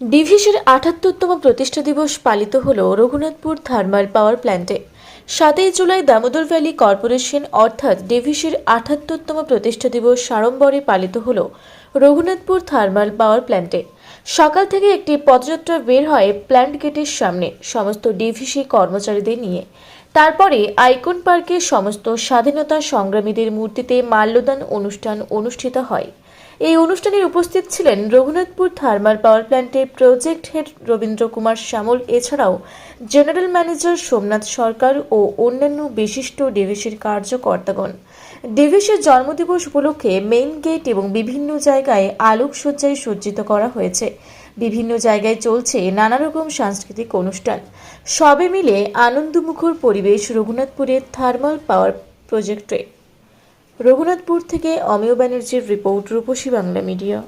ডিভিসির আটাত্তরতম প্রতিষ্ঠা দিবস পালিত হল রঘুনাথপুর থার্মাল পাওয়ার প্ল্যান্টে। সাতই জুলাই দামোদর ভ্যালি কর্পোরেশন অর্থাৎ ডিভিসির আটাত্তরতম প্রতিষ্ঠা দিবস সাড়ম্বরে পালিত হল রঘুনাথপুর থার্মাল পাওয়ার প্ল্যান্টে। সকাল থেকে একটি পদযাত্রা বের হয় প্ল্যান্ট গেটের সামনে সমস্ত ডিভিসি কর্মচারীদের নিয়ে। তারপরে আইকন পার্কে সমস্ত স্বাধীনতা সংগ্রামীদের মূর্তিতে মাল্যদান অনুষ্ঠান অনুষ্ঠিত হয়। এই অনুষ্ঠানে উপস্থিত ছিলেন রঘুনাথপুর থার্মাল পাওয়ার প্ল্যান্টের প্রজেক্ট হেড রবীন্দ্র কুমার শ্যামল, এছাড়াও জেনারেল ম্যানেজার সোমনাথ সরকার ও অন্যান্য বিশিষ্ট ডিভিসির কার্যকর্তাগণ। ডিভিসের জন্মদিবস উপলক্ষে মেইন গেট এবং বিভিন্ন জায়গায় আলোকসজ্জায় সজ্জিত করা হয়েছে। বিভিন্ন জায়গায় চলছে নানা রকম সাংস্কৃতিক অনুষ্ঠান। সবে মিলে আনন্দমুখর পরিবেশ রঘুনাথপুরের থার্মাল পাওয়ার প্রজেক্টে। রঘুনাথপুর থেকে অমেয় ব্যানার্জির রিপোর্ট রূপসী বাংলা মিডিয়া।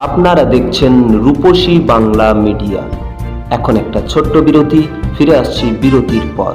আপনারা দেখছেন রূপসী বাংলা মিডিয়া। এখন একটা ছোট্ট বিরতি, ফিরে আসছি বিরতির পর।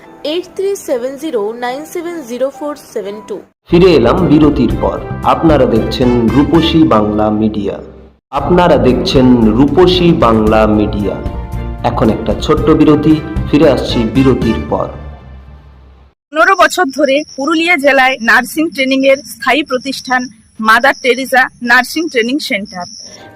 eight three seven zero nine seven zero four seven two ফিরে এলাম বিরতির পর। আপনারা দেখছেন রূপসী বাংলা মিডিয়া। আপনারা দেখছেন রূপসী বাংলা মিডিয়া। এখন একটা ছোট্ট বিরতি ফিরে আসছি বিরতির পর। পনেরো বছর ধরে পুরুলিয়া জেলায় নার্সিং ট্রেনিং এর স্থায়ী প্রতিষ্ঠান mother Teresa nursing training centre.